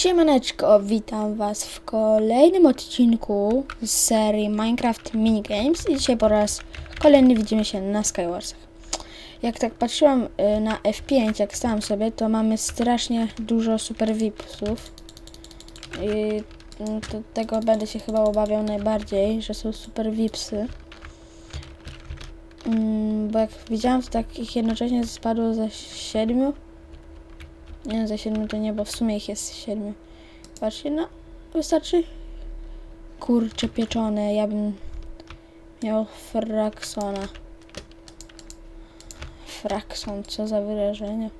Siemaneczko, witam was w kolejnym odcinku z serii Minecraft Minigames i dzisiaj po raz kolejny widzimy się na Skywarsach. Jak tak patrzyłam y, na F5, jak stałam sobie, to mamy strasznie dużo super VIPsów i mm, tego będę się chyba obawiał najbardziej, że są super VIPsy. Mm, Bo jak widziałam, to tak ich jednocześnie spadło ze siedmiu. Nie, za siedmiu to nie, bo w sumie ich jest siedmiu. Patrzcie, no, wystarczy. Kurcze pieczone, ja bym miał fraksona. Frakson, co za wyrażenie.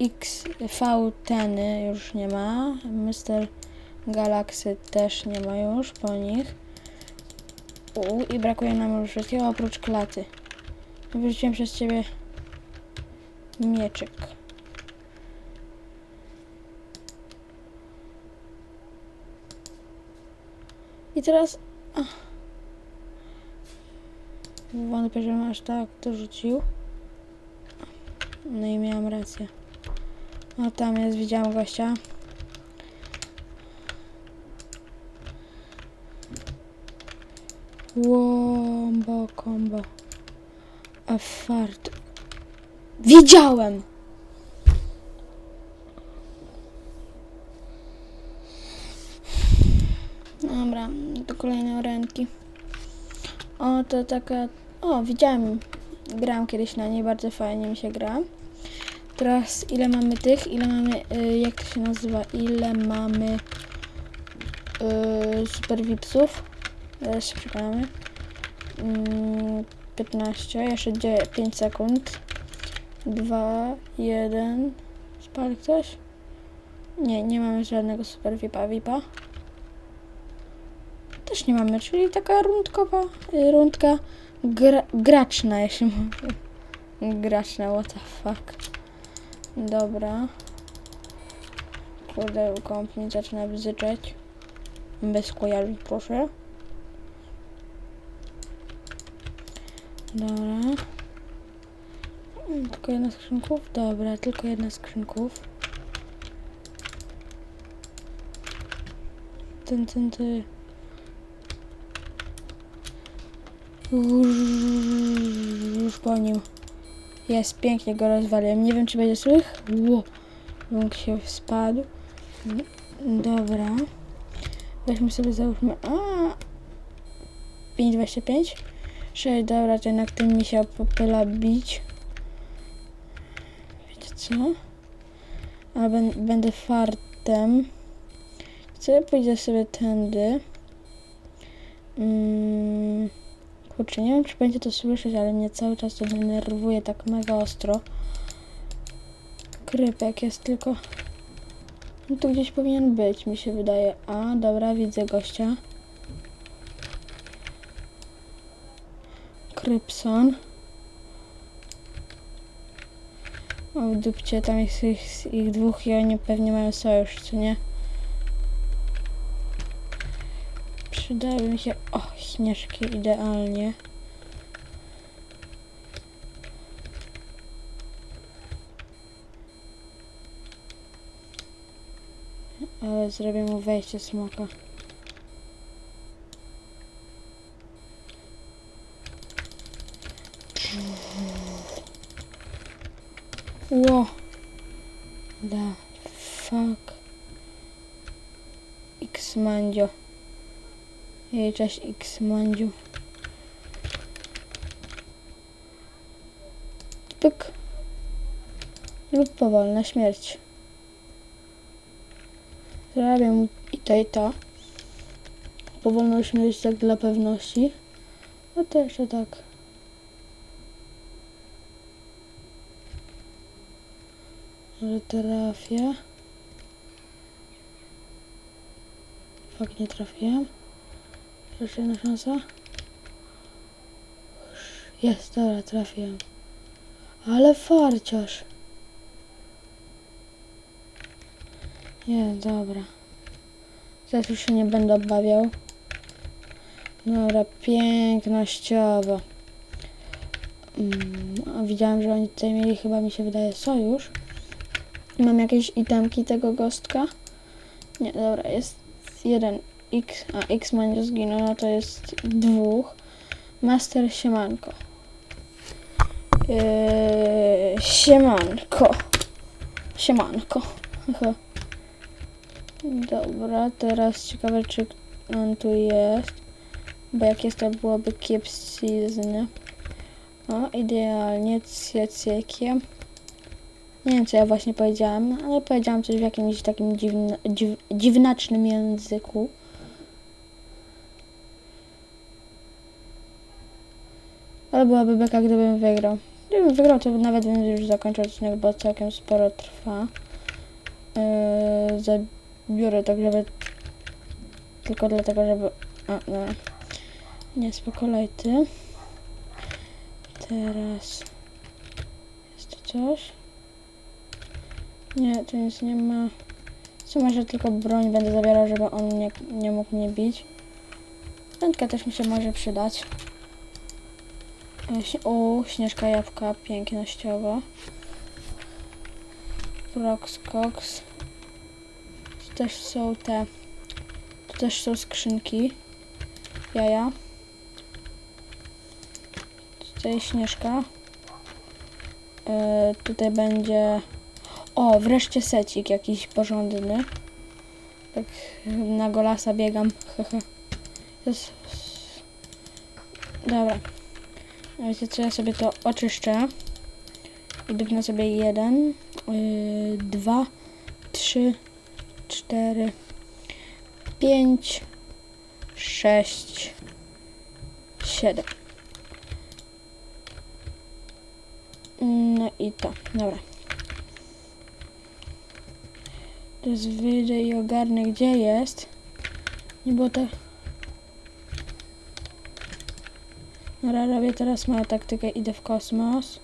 X, V, teny już nie ma. Mr. Galaxy też nie ma już po nich. U, i brakuje nam już wszystkiego oprócz klaty. Wyrzuciłem przez ciebie mieczyk. I teraz... Wątpię, że aż tak to rzucił. No i miałam rację. No tam jest, widziałam gościa. Łombo kombo. A fart. Widziałem! Dobra, do kolejnej ręki. O, to taka... O, widziałem. Grałam kiedyś na niej, bardzo fajnie mi się gra. Teraz ile mamy tych? Ile mamy... Y, jak to się nazywa? Ile mamy... Y, super VIPsów? Zaraz się przekonamy. Mm, 15, jeszcze 5 sekund. 2, 1... Spadł ktoś? Nie, nie mamy żadnego super VIPa. VIPa nie mamy, czyli taka rundkowa, y, rundka gra, graczna, jeśli mówię. Graczna, what the fuck. Dobra. Kurde, komp mi zaczyna bzyczeć. Bez kojarzeń, proszę. Dobra. Mm, Tylko jedna skrzynków? Dobra, tylko jedna skrzynków. Ten, ten, ty. Już po nim. Jest, pięknie go rozwaliłem. Nie wiem, czy będzie słych. Łąk się spadł. Dobra. Weźmy sobie, załóżmy. A, 5,25. 6, dobra, to jednak tym mi się popyla bić. Wiecie co? A ben, będę fartem. Chcę pójdę sobie tędy. Mm. Kurczę, nie wiem czy będzie to słyszeć, ale mnie cały czas to denerwuje tak mega ostro. Krypek jest tylko... No tu gdzieś powinien być, mi się wydaje. A, dobra, widzę gościa. Krypson. O, w dupcie, tam jest ich, ich dwóch i oni pewnie mają sojusz, co nie? Przydały mi się... O, śnieżki idealnie. Ale zrobię mu wejście smoka. Ło! Da fuck. X mandzio. Jej, cześć X mandziu. Pyk. Lub powolna śmierć. Zrobię mu i to i to. Powolną śmierć tak dla pewności. No to jeszcze tak. Że trafię. Fak nie trafiłem. Jeszcze jedna szansa. Jest, dobra, trafiłem. Ale farciarz. Nie, dobra. Teraz już się nie będę obawiał. Dobra, pięknościowo. Mm, widziałem, że oni tutaj mieli chyba, mi się wydaje, sojusz. Mam jakieś itemki tego gostka. Nie, dobra, jest jeden X, a X nie zginął, no to jest dwóch. Master siemanko. Yy, siemanko. Siemanko. Dobra, teraz ciekawe czy on tu jest. Bo jak jest to byłoby kiepsizny. O, idealnie, ciekiem. Nie wiem co ja właśnie powiedziałam, ale powiedziałam coś w jakimś takim dziwna, dziw, dziwnacznym języku. Ale byłaby beka, gdybym wygrał. Gdybym wygrał, to nawet bym już zakończył odcinek, bo całkiem sporo trwa. Yy, zabiorę tak, żeby... Tylko dlatego, żeby... A, no. Nie, spoko, lajty. Teraz... Jest tu coś? Nie, tu nic nie ma. Co może tylko broń będę zabierał, żeby on nie, nie mógł mnie bić. Wędka też mi się może przydać. O, śnieżka jabłka pięknościowa. Prox Cox. Tu też są te. Tu też są skrzynki. Jaja. Tutaj śnieżka. E, tutaj będzie. O, wreszcie secik jakiś porządny. Tak na golasa biegam. Dobra. Wiecie co, ja sobie to oczyszczę. I dupnę sobie jeden, yy, dwa, trzy, cztery, pięć, sześć, siedem. No i to, dobra. Teraz wyjdę i ogarnę gdzie jest. Nie było tak. Dobra, robię teraz moją taktykę, idę w kosmos.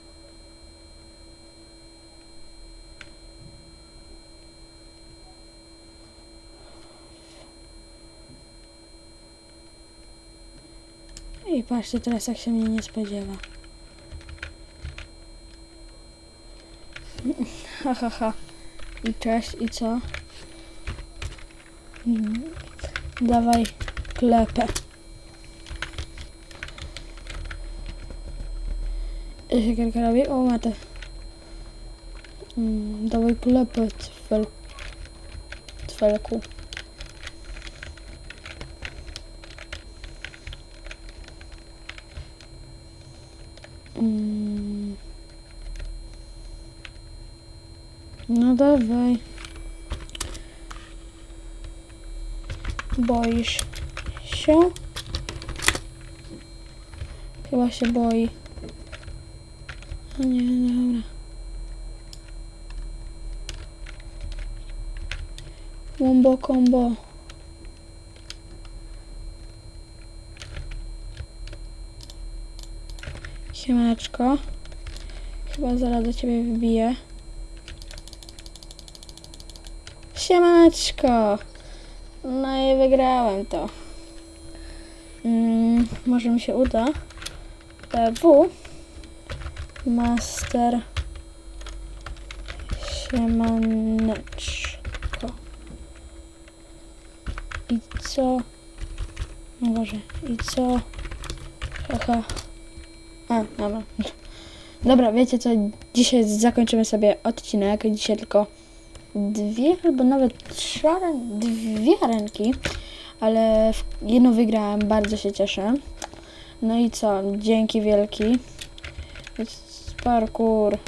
I patrzcie teraz jak się mnie nie spodziewa. Ha ha ha. I cześć, i co? Mm, Dawaj klepę. I się kilka robi. O, matę. Mm, dawaj klepę, tfel. Tfelku. Mm. No dawaj. Boisz się? Chyba się boi. O nie, dobra. Wombo combo. Siemaneczko. Chyba zaraz do ciebie wybiję. Siemaneczko. No i wygrałem to. Mm, może mi się uda. PW. Master. Siemaneczko. I co? No Boże, i co? Haha. A, dobra. Dobra, wiecie co? Dzisiaj zakończymy sobie odcinek. Dzisiaj tylko dwie albo nawet trzy, dwie arenki, ale jedną wygrałem, bardzo się cieszę. No i co? Dzięki wielki. Parkour.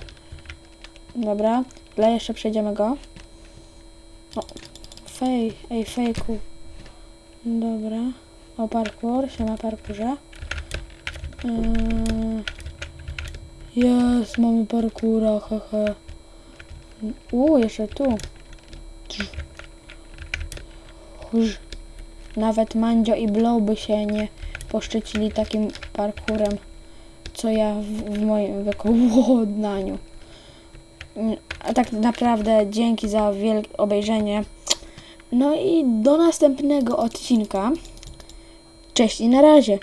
Dobra, ale jeszcze przejdziemy go. O, fej, ej, fejku. Dobra. O, parkour, się na parkurze. Yy... Jest, mamy parkoura, haha. U, jeszcze tu. Nawet Mandzio i Blow by się nie poszczycili takim parkurem, co ja w, w moim wykonaniu. A tak naprawdę dzięki za wielkie obejrzenie. No i do następnego odcinka. Cześć i na razie.